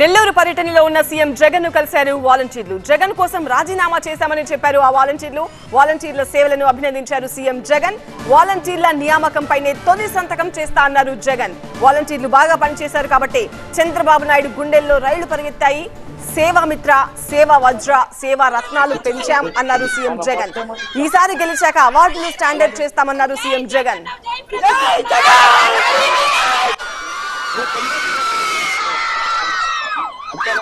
నెల్లూరు పర్యటనలో ఉన్న సీఎం జగన్ను కలిశారు వాలంటీర్లు. జగన్ కోసం రాజీనామా చేశామని చెప్పారు ఆ వాలంటీర్లు. వాలంటీర్ల సేవలను అభినందించారు సీఎం జగన్. వాలంటీర్ల నియామకంపైనే తొలి సంతకం చేస్తా అన్నారు జగన్. వాలంటీర్లు బాగా పనిచేశారు కాబట్టి చంద్రబాబు నాయుడు గుండెల్లో రైళ్ళు పరిగెత్తాయి. సేవామిత్ర సేవా వజ్ర సేవా రత్నాలు పెంచాం అన్నారు సీఎం జగన్. ఈసారి గెలిచాక అవార్డులు స్టాండర్డ్ చేస్తామన్నారు సీఎం జగన్!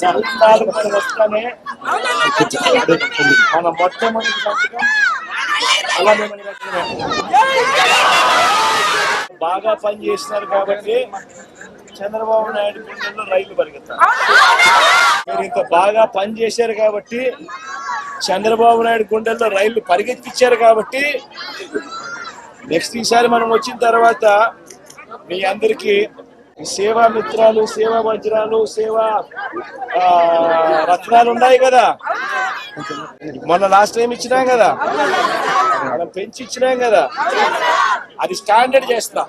మనం వస్తానే మన మొట్టమొదటి సంతకం అలానే మన బాగా పని చేస్తున్నారు కాబట్టి చంద్రబాబు నాయుడు గుండెల్లో రైలు పరిగెత్తారు. మీరు ఇంత బాగా పని చేశారు కాబట్టి చంద్రబాబు నాయుడు గుండెల్లో రైళ్ళు పరిగెత్తిచ్చారు కాబట్టి నెక్స్ట్ ఈసారి మనం వచ్చిన తర్వాత మీ అందరికీ సేవా మిత్రాలు సేవా వజ్రాలు సేవా రత్నాలు ఉన్నాయి కదా? మొన్న లాస్ట్ టైం ఇచ్చినాం కదా? మనం పెంచి ఇచ్చినాం కదా? అది స్టాండర్డ్ చేస్తా.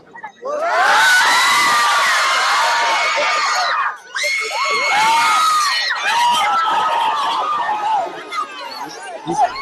Thank